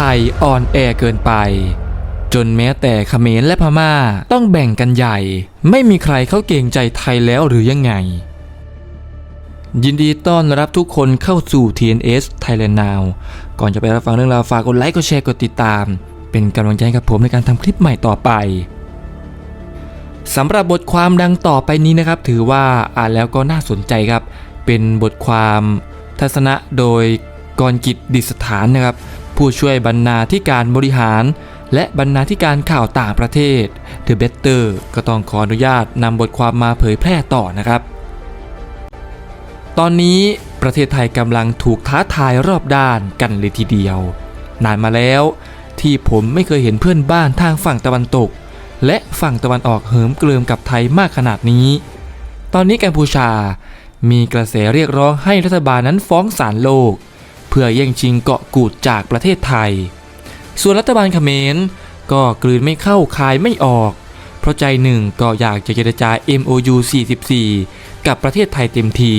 ทยอ่อนแอเกินไป จนแม้แต่เขมรและพม่าต้องแบ่งกันใหญ่ ไม่มีใครเข้าเกรงใจไทยแล้วหรือยังไง ยินดีต้อนรับทุกคนเข้าสู่ TNS Thailand Now ก่อนจะไปรับฟังเรื่องราวฝากกดไลค์กดแชร์กดติดตาม เป็นกำลังใจให้กับผมในการทำคลิปใหม่ต่อไปสำหรับบทความดังต่อไปนี้นะครับ ถือว่าอ่านแล้วก็น่าสนใจครับ เป็นบทความทัศนะโดยกรกิจดิสถานนะครับ ผู้ช่วยบรรณาธิการบริหาร และบรรณาธิการข่าวต่างประเทศ The Better ก็ต้องขออนุญาตนำบทความมาเผยแพร่ต่อนะครับ ตอนนี้ประเทศไทยกำลังถูกท้าทายรอบด้านกันเลยทีเดียว นานมาแล้ว ที่ผมไม่เคยเห็นเพื่อนบ้านทางฝั่งตะวันตก และฝั่งตะวันออกเหิมเกลิมกับไทยมากขนาดนี้ ตอนนี้กัมพูชามีกระแสเรียกร้องให้รัฐบาลนั้นฟ้องศาลโลก เพื่อแย่งชิงเกาะกูดจากประเทศไทย ส่วนรัฐบาลเขมรก็กลืนไม่เข้าคายไม่ออก เพราะใจหนึ่งก็อยากจะเจรจา MOU 44 กับประเทศไทยเต็มที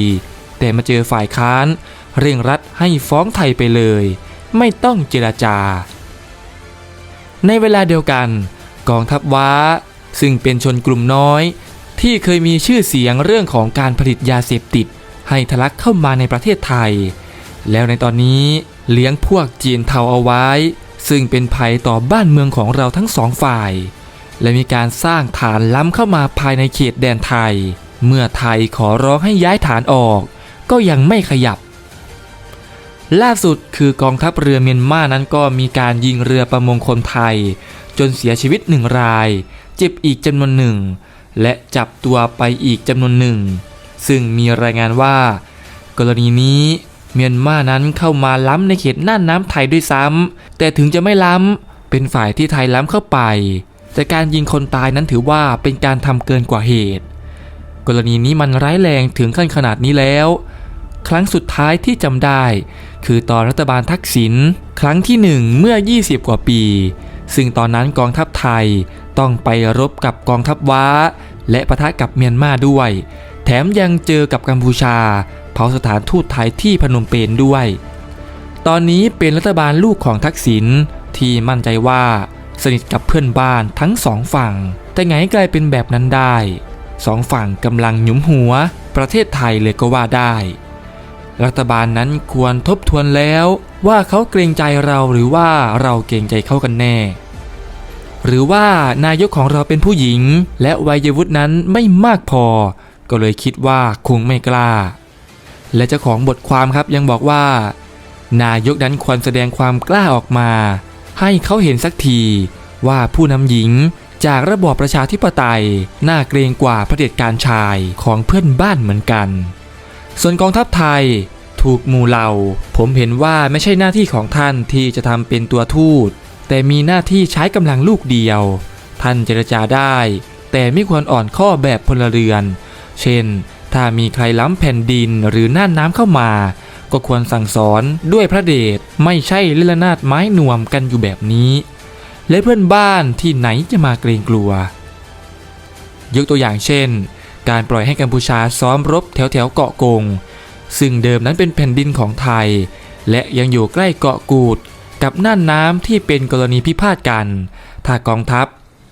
แต่มาเจอฝ่ายค้าน เร่งรัดให้ฟ้องไทยไปเลย ไม่ต้องเจรจา ในเวลาเดียวกัน กองทัพว้า ซึ่งเป็นชนกลุ่มน้อย ที่เคยมีชื่อเสียงเรื่องของการผลิตยาเสพติด ให้ทะลักเข้ามาในประเทศไทย แล้วในตอนนี้เลี้ยงพวกจีนเทาเอาไว้ ซึ่งเป็นภัยต่อบ้านเมืองของเราทั้งสองฝ่าย และมีการสร้างฐานล้ำเข้ามาภายในเขตแดนไทย เมื่อไทยขอร้องให้ย้ายฐานออก ก็ยังไม่ขยับ ล่าสุดคือกองทัพเรือเมียนมานั้นก็มีการยิงเรือประมงคนไทย จนเสียชีวิตหนึ่งราย เจ็บอีกจำนวนหนึ่ง และจับตัวไปอีกจำนวนหนึ่ง ซึ่งมีรายงานว่า กรณีนี้ เมียนมานั้นเข้ามาล้ำในเขตน่านน้ำไทยด้วยซ้ำแต่ถึงจะไม่ล้ำ เป็นฝ่ายที่ไทยล้ำเข้าไป แต่การยิงคนตายนั้นถือว่าเป็นการทำเกินกว่าเหตุ กรณีนี้มันร้ายแรงถึงขั้นขนาดนี้แล้ว ครั้งสุดท้ายที่จำได้ คือตอนรัฐบาลทักษิณครั้งที่หนึ่งเมื่อ 20 กว่าปี ซึ่งตอนนั้นกองทัพไทยต้องไปรบกับกองทัพว้า และปะทะกับเมียนมาด้วย แถมยังเจอกับกัมพูชา เผาสถานทูตไทยที่พนมเปญด้วย ตอนนี้เป็นรัฐบาลลูกของทักษิณที่มั่นใจว่าสนิทกับเพื่อนบ้านทั้งสองฝั่ง แต่ไงกลายเป็นแบบนั้นได้สองฝั่งกำลังหยุมหัว ประเทศไทยเลยก็ว่าได้ รัฐบาลนั้นควรทบทวนแล้วว่าเขาเกรงใจเราหรือว่าเราเกรงใจเขากันแน่ หรือว่านายกของเราเป็นผู้หญิง และวัยวุฒินั้นไม่มากพอ ก็เลยคิดว่าคงไม่กล้า และเจ้าของบทความครับยังบอกว่า นายกนั้นควรแสดงความกล้าออกมา ให้เขาเห็นสักทีว่าผู้นำหญิงจากระบอบประชาธิปไตย น่าเกรงกว่าเผด็จการชายของเพื่อนบ้านเหมือนกัน ส่วนกองทัพไทยถูกหมู่เหล่า ผมเห็นว่าไม่ใช่หน้าที่ของท่านที่จะทำเป็นตัวทูตแต่มีหน้าที่ใช้กำลังลูกเดียว ท่านเจรจาได้ แต่ไม่ควรอ่อนข้อแบบพลเรือน เช่น ถ้ามีใครล้ำแผ่นดินหรือน่านน้ำเข้ามา ก็ควรสั่งสอนด้วยพระเดชไม่ใช่เล่นนาดไม้หน่วมกันอยู่แบบนี้ และเพื่อนบ้านที่ไหนจะมาเกรงกลัว ยกตัวอย่างเช่น การปล่อยให้กัมพูชาซ้อมรบแถวแถวเกาะกง ซึ่งเดิมนั้นเป็นแผ่นดินของไทย และยังอยู่ใกล้เกาะกูดกับน่านน้ำที่เป็นกรณีพิพาทกัน ถ้ากองทัพ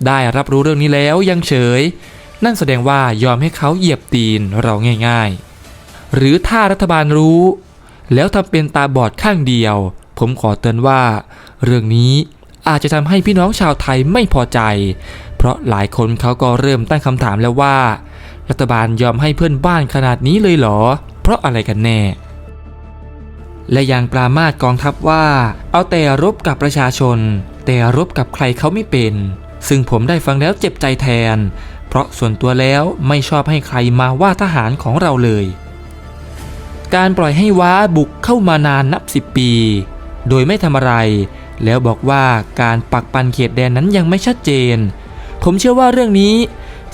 ได้รับรู้เรื่องนี้แล้วยังเฉย นั่นแสดงว่ายอมให้เขาเหยียบตีนเราง่าย ๆ หรือถ้ารัฐบาลรู้ แล้วทำเป็นตาบอดข้างเดียว ผมขอเตือนว่า เรื่องนี้อาจจะทำให้พี่น้องชาวไทยไม่พอใจ เพราะหลายคนเขาก็เริ่มตั้งคำถามแล้วว่า รัฐบาลยอมให้เพื่อนบ้านขนาดนี้เลยเหรอ เพราะอะไรกันแน่ และยังปรามาสกองทัพว่า เอาแต่รบกับประชาชน แต่รบกับใครเขาไม่เป็น ซึ่งผมได้ฟังแล้วเจ็บใจแทน เพราะส่วนตัวแล้วไม่ชอบให้ใครมาว่าทหารของเราเลย การปล่อยให้ว้าบุกเข้ามานานนับสิบปี โดยไม่ทำอะไร แล้วบอกว่าการปักปันเขตแดนนั้นยังไม่ชัดเจน ผมเชื่อว่าเรื่องนี้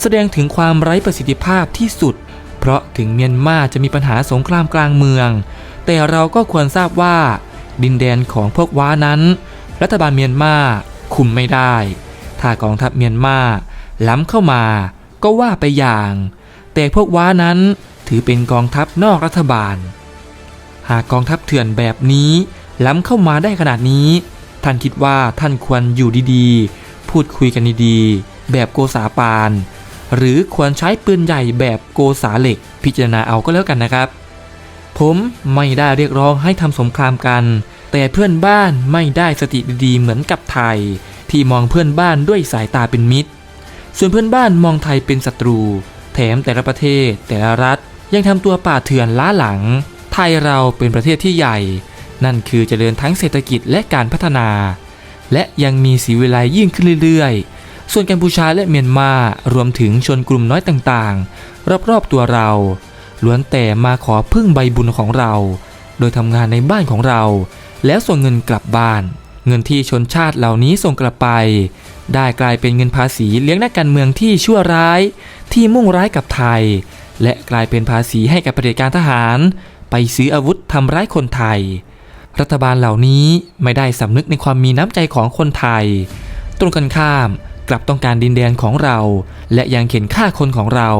แสดงถึงความไร้ประสิทธิภาพที่สุด เพราะถึงเมียนมาจะมีปัญหาสงครามกลางเมือง แต่เราก็ควรทราบว่า ดินแดนของพวกว้านั้น รัฐบาลเมียนมาคุมไม่ได้ ถ้ากองทัพเมียนมา ล้ำเข้ามาก็ว่าไปอย่าง แต่พวกว้านั้นถือเป็นกองทัพนอกรัฐบาล หากกองทัพเถื่อนแบบนี้ ล้ำเข้ามาได้ขนาดนี้ ท่านคิดว่าท่านควรอยู่ดีๆ พูดคุยกันดีๆ แบบโกษาปาน หรือควรใช้ปืนใหญ่แบบโกษาเหล็ก พิจารณาเอาก็แล้วกันนะครับ ผมไม่ได้เรียกร้องให้ทำสงครามกัน แต่เพื่อนบ้านไม่ได้สติดีๆเหมือนกับไทย ที่มองเพื่อนบ้านด้วยสายตาเป็นมิตร ส่วนเพื่อนบ้านมองไทยเป็นศัตรู แถมแต่ละประเทศแต่ละรัฐยังทำตัวป่าเถื่อนล้าหลัง ไทยเราเป็นประเทศที่ใหญ่ นั่นคือเจริญทั้งเศรษฐกิจและการพัฒนา และยังมีสีวิไลยิ่งขึ้นเรื่อยๆ ส่วนกัมพูชาและเมียนมารวมถึงชนกลุ่มน้อยต่างๆ รอบๆตัวเรา ล้วนแต่มาขอพึ่งใบบุญของเรา โดยทำงานในบ้านของเรา แล้วส่งเงินกลับบ้าน เงินที่ชนชาติเหล่านี้ส่งกลับไป ได้กลายเป็นเงินภาษีเลี้ยงนักการเมืองที่ชั่วร้าย ที่มุ่งร้ายกับไทย และกลายเป็นภาษีให้กับเผด็จการทหาร ไปซื้ออาวุธทำร้ายคนไทย รัฐบาลเหล่านี้ไม่ได้สำนึกในความมีน้ำใจของคนไทย ตรงกันข้ามกลับต้องการดินแดนของเรา และยังเข็นฆ่าคนของเรา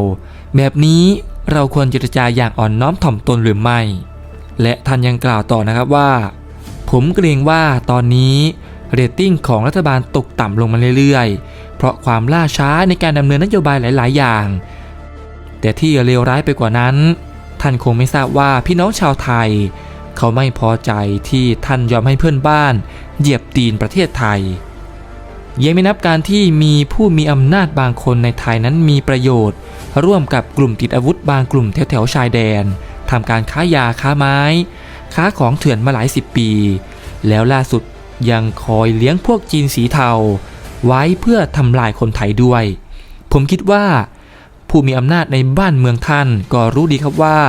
แบบนี้เราควรเจรจาอย่างอ่อนน้อมถ่อมตนหรือไม่ และท่านยังกล่าวต่อนะครับว่า ผมเกรงว่าตอนนี้เรตติ้งของรัฐบาลตกต่ำลงมาเรื่อยๆ เพราะความล่าช้าในการดำเนินนโยบายหลาย ๆ อย่าง แต่ที่เลวร้ายไปกว่านั้น ท่านคงไม่ทราบว่าพี่น้องชาวไทย เขาไม่พอใจที่ท่านยอมให้เพื่อนบ้าน เหยียบตีนประเทศไทยยังไม่นับการที่มีผู้มีอำนาจบางคนในไทยนั้นมีประโยชน์ ร่วมกับกลุ่มติดอาวุธบางกลุ่มแถวๆชายแดนทำการค้ายาค้าไม้ ค้าของเถื่อนมาหลายสิบปี แล้วล่าสุดยังคอยเลี้ยงพวกจีนสีเทา ไว้เพื่อทำลายคนไทยด้วย ผมคิดว่า ผู้มีอำนาจในบ้านเมืองท่านก็รู้ดีครับว่า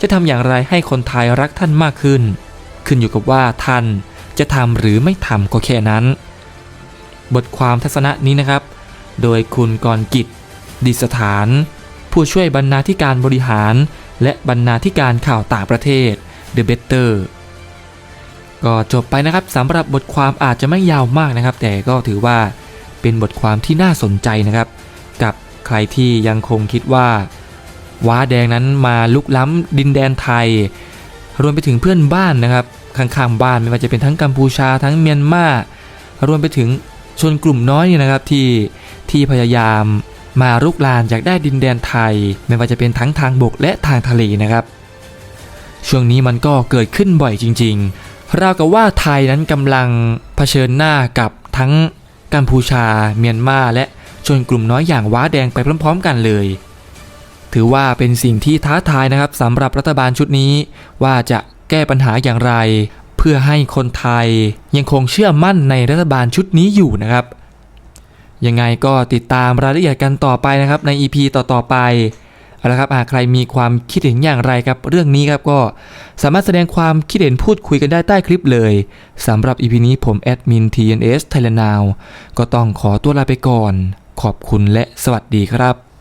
จะทำอย่างไรให้คนไทยรักท่านมากขึ้น ขึ้นอยู่กับว่าท่านจะทำหรือไม่ทำก็แค่นั้น บทความทัศนะนี้นะครับ โดยคุณกรกิจ ดิษฐาน ผู้ช่วยบรรณาธิการบริหาร และบรรณาธิการข่าวต่างประเทศ The Better ก็จบไปนะครับสำหรับบทความอาจจะไม่ยาวมากนะครับ แต่ก็ถือว่าเป็นบทความที่น่าสนใจนะครับ กับใครที่ยังคงคิดว่า ว้าแดงนั้นมาลุกล้ำดินแดนไทย รวมไปถึงเพื่อนบ้านนะครับข้างๆบ้านไม่ว่าจะเป็นทั้งกัมพูชาทั้งเมียนมารวมไปถึงชนกลุ่มน้อยเนี่ยนะครับที่ที่พยายามมารุกรานจากได้ดินแดนไทย ไม่ว่าจะเป็นทั้งทางบกและทางทะเลนะครับ ช่วงนี้มันก็เกิดขึ้นบ่อยจริงๆราวกับว่าไทยนั้นกำลังเผชิญหน้ากับทั้งกัมพูชา เมียนมาและชนกลุ่มน้อยอย่างว้าแดงไปพร้อม ๆ กันเลย ถือว่าเป็นสิ่งที่ท้าทายนะครับสำหรับรัฐบาลชุดนี้ ว่าจะแก้ปัญหาอย่างไร เพื่อให้คนไทยยังคงเชื่อมั่นในรัฐบาลชุดนี้อยู่นะครับยังไงก็ติดตามรายละเอียดกันต่อไปนะครับใน EP ต่อๆไป เอาละครับหากใครมีความคิดเห็นอย่างไรครับเรื่องนี้ครับก็สามารถแสดงความคิดเห็นพูดคุยกันได้ใต้คลิปเลยสำหรับอีพีนี้ผมแอดมิน TNS Thailand Now ก็ต้องขอตัวลาไปก่อน ขอบคุณและสวัสดีครับ